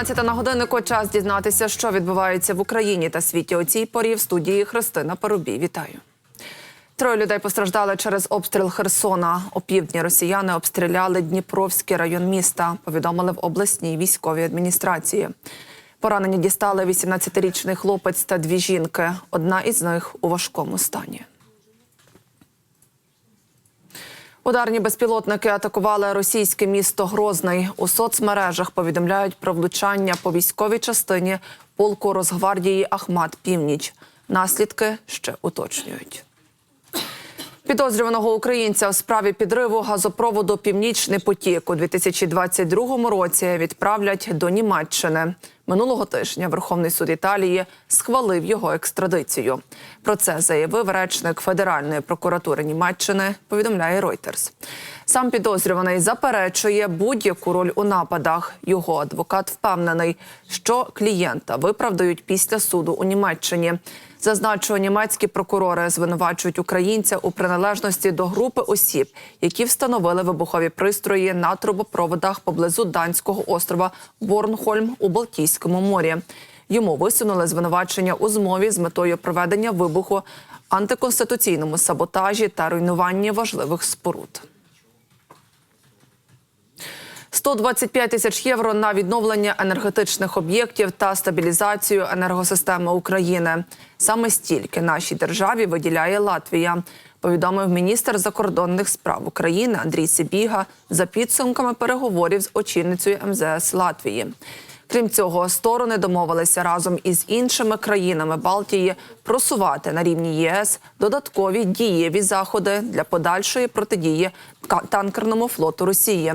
15 на годиннику. Час дізнатися, що відбувається в Україні та світі. У цій порі в студії Христина Парубій. Вітаю. Троє людей постраждали через обстріл Херсона. О півдні росіяни обстріляли Дніпровський район міста. Повідомили в обласній військовій адміністрації. Поранені дістали 18-річний хлопець та дві жінки. Одна із них у важкому стані. Ударні безпілотники атакували російське місто Грозний. У соцмережах повідомляють про влучання по військовій частині полку Росгвардії Ахмат Північ. Наслідки ще уточнюють. Підозрюваного українця в справі підриву газопроводу Північний потік у 2022 році відправлять до Німеччини. Минулого тижня Верховний суд Італії схвалив його екстрадицію. Про це заявив речник Федеральної прокуратури Німеччини. Повідомляє Reuters. Сам підозрюваний заперечує будь-яку роль у нападах. Його адвокат впевнений, що клієнта виправдають після суду у Німеччині. Зазначу, німецькі прокурори звинувачують українця у приналежності до групи осіб, які встановили вибухові пристрої на трубопроводах поблизу данського острова Борнхольм у Балтійському морі. Йому висунули звинувачення у змові з метою проведення вибуху, антиконституційному саботажі та руйнуванні важливих споруд. 125 тисяч євро на відновлення енергетичних об'єктів та стабілізацію енергосистеми України. Саме стільки нашій державі виділяє Латвія. Повідомив міністр закордонних справ України Андрій Сибіга за підсумками переговорів з очільницею МЗС Латвії. Крім цього, сторони домовилися разом із іншими країнами Балтії просувати на рівні ЄС додаткові дієві заходи для подальшої протидії танкерному флоту Росії.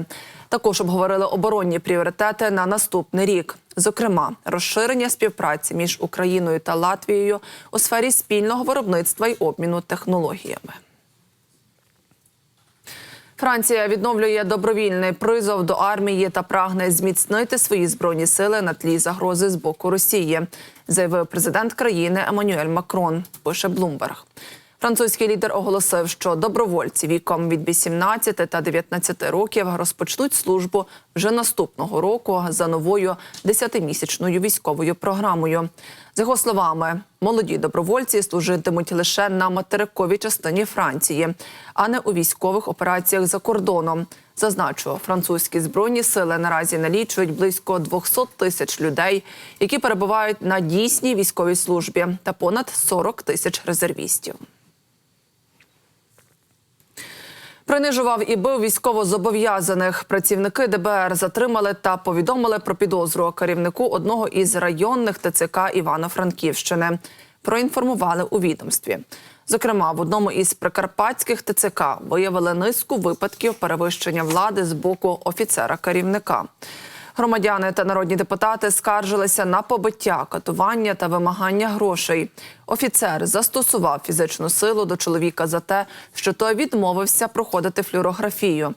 Також обговорили оборонні пріоритети на наступний рік, зокрема, розширення співпраці між Україною та Латвією у сфері спільного виробництва й обміну технологіями. Франція відновлює добровільний призов до армії та прагне зміцнити свої збройні сили на тлі загрози з боку Росії, заявив президент країни Еммануель Макрон. Пише Блумберг. Французький лідер оголосив, що добровольці віком від 18 та 19 років розпочнуть службу вже наступного року за новою 10-місячною військовою програмою. За його словами, молоді добровольці служитимуть лише на материковій частині Франції, а не у військових операціях за кордоном. Зазначу, французькі збройні сили наразі налічують близько 200 тисяч людей, які перебувають на дійсній військовій службі, та понад 40 тисяч резервістів. Принижував і бив військовозобов'язаних. Працівники ДБР затримали та повідомили про підозру керівнику одного із районних ТЦК Івано-Франківщини. Проінформували у відомстві. Зокрема, в одному із прикарпатських ТЦК виявили низку випадків перевищення влади з боку офіцера керівника. Громадяни та народні депутати скаржилися на побиття, катування та вимагання грошей. Офіцер застосував фізичну силу до чоловіка за те, що той відмовився проходити флюорографію.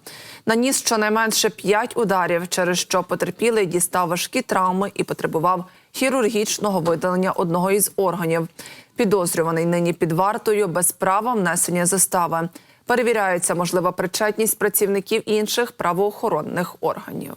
Наніс щонайменше п'ять ударів, через що потерпілий дістав важкі травми і потребував хірургічного видалення одного із органів. Підозрюваний нині під вартою без права внесення застави. Перевіряється можлива причетність працівників інших правоохоронних органів.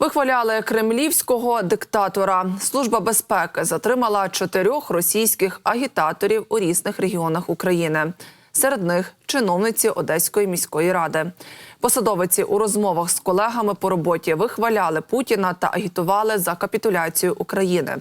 Вихваляли кремлівського диктатора. Служба безпеки затримала чотирьох російських агітаторів у різних регіонах України. Серед них чиновниці Одеської міської ради. Посадовиці у розмовах з колегами по роботі вихваляли Путіна та агітували за капітуляцію України.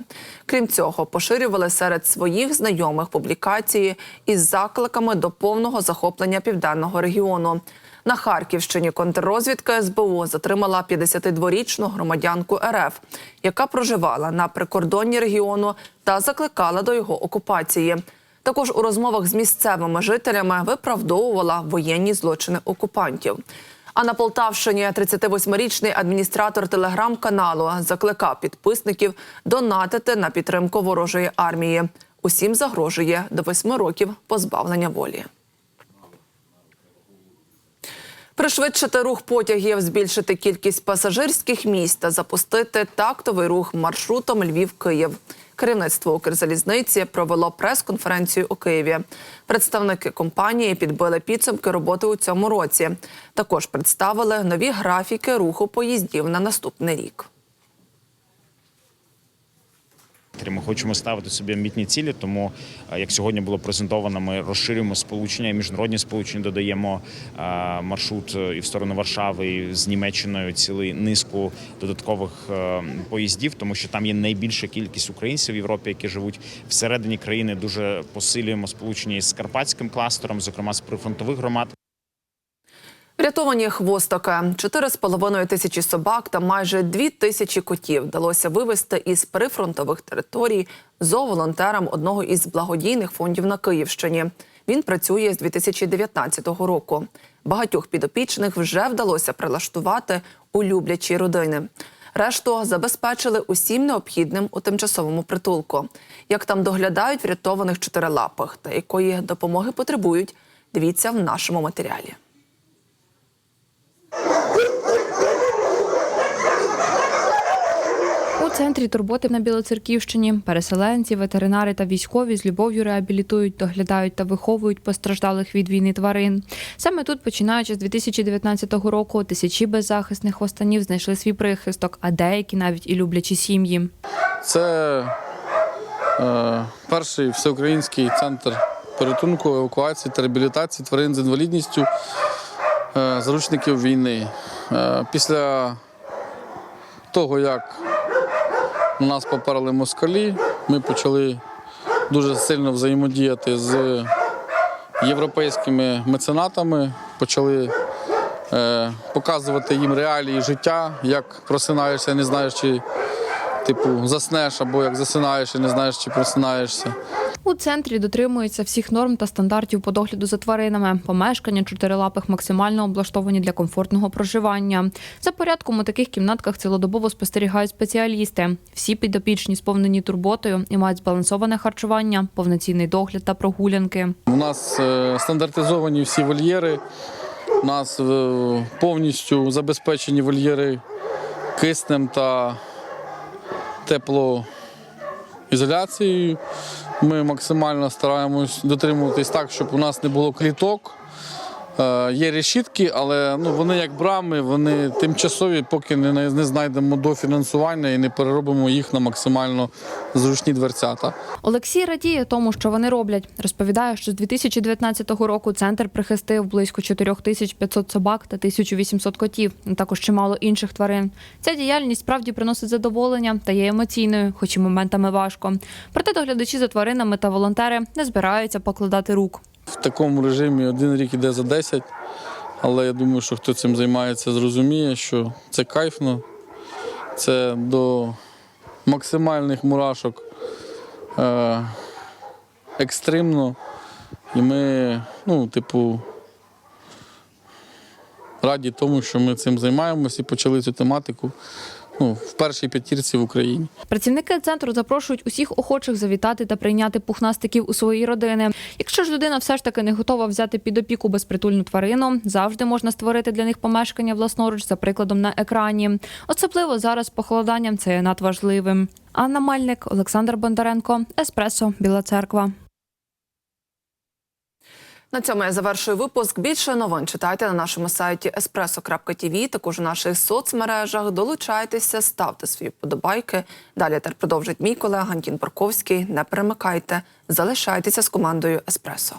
Крім цього, поширювали серед своїх знайомих публікації із закликами до повного захоплення південного регіону. На Харківщині контррозвідка СБУ затримала 52-річну громадянку РФ, яка проживала на прикордонні регіону та закликала до його окупації. Також у розмовах з місцевими жителями виправдовувала воєнні злочини окупантів. А на Полтавщині 38-річний адміністратор телеграм-каналу закликав підписників донатити на підтримку ворожої армії. Усім загрожує до восьми років позбавлення волі. Пришвидшити рух потягів, збільшити кількість пасажирських місць та запустити тактовий рух маршрутом Львів-Київ. Керівництво Укрзалізниці провело прес-конференцію у Києві. Представники компанії підбили підсумки роботи у цьому році. Також представили нові графіки руху поїздів на наступний рік. Ми хочемо ставити собі амбітні цілі, тому е, як сьогодні було презентовано, ми розширюємо сполучення, міжнародні сполучення додаємо е, маршрут е, і в сторону Варшави, і з Німеччиною цілий низку додаткових поїздів, тому що там є найбільша кількість українців в Європі, які живуть всередині країни. Дуже посилюємо сполучення із карпатським кластером, зокрема з прифронтових громад. Врятовані хвостики, 4,5 тисячі собак та майже 2 тисячі котів вдалося вивезти із прифронтових територій зооволонтерам одного із благодійних фондів на Київщині. Він працює з 2019 року. Багатьох підопічних вже вдалося прилаштувати у люблячі родини. Решту забезпечили усім необхідним у тимчасовому притулку. Як там доглядають врятованих чотирилапих та якої допомоги потребують, дивіться в нашому матеріалі. Центрі турботи на Білоцерківщині переселенці, ветеринари та військові з любов'ю реабілітують, доглядають та виховують постраждалих від війни тварин. Саме тут, починаючи з 2019 року, тисячі беззахисних хвостанів знайшли свій прихисток, а деякі навіть і люблячі сім'ї. Це е, перший всеукраїнський центр порятунку, евакуації та реабілітації тварин з інвалідністю е, заручників війни. Е, після того, як на нас поперли москалі, ми почали дуже сильно взаємодіяти з європейськими меценатами, почали е, показувати їм реалії життя, як просинаєшся, не знаєш, чи типу заснеш, або як засинаєш і не знаєш, чи просинаєшся. У центрі дотримуються всіх норм та стандартів по догляду за тваринами. Помешкання чотирилапих максимально облаштовані для комфортного проживання. За порядком у таких кімнатках цілодобово спостерігають спеціалісти. Всі підопічні сповнені турботою і мають збалансоване харчування, повноцінний догляд та прогулянки. У нас е, стандартизовані всі вольєри. У нас е, повністю забезпечені вольєри киснем та теплоізоляцією. Ми максимально стараємось дотримуватись так, щоб у нас не було кліток. Е, Є решітки, але ну, вони як брами, вони тимчасові, поки не, не знайдемо дофінансування і не переробимо їх на максимально зручні дверцята. Олексій радіє тому, що вони роблять. Розповідає, що з 2019 року центр прихистив близько 4500 собак та 1800 котів, а також чимало інших тварин. Ця діяльність справді приносить задоволення та є емоційною, хоч і моментами важко. Проте доглядачі за тваринами та волонтери не збираються покладати рук. В такому режимі один рік іде за 10, але я думаю, що хто цим займається, зрозуміє, що це кайфно, це до максимальних мурашок е, екстремно. І ми, ну, типу, раді тому, що ми цим займаємося і почали цю тематику ну, в першій п'ятірці в Україні. Працівники центру запрошують усіх охочих завітати та прийняти пухнастиків у свої родини. Якщо ж людина все ж таки не готова взяти під опіку безпритульну тварину, завжди можна створити для них помешкання власноруч за прикладом на екрані. Особливо зараз похолоданням це є надважливим. Анна Мальник, Олександр Бондаренко, Еспресо, Біла Церква. На цьому я завершую випуск. Більше новин читайте на нашому сайті espresso.tv, також у наших соцмережах. Долучайтеся, ставте свої подобайки. Далі тепер продовжить мій колега Антін Барковський. Не перемикайте, залишайтеся з командою Еспресо.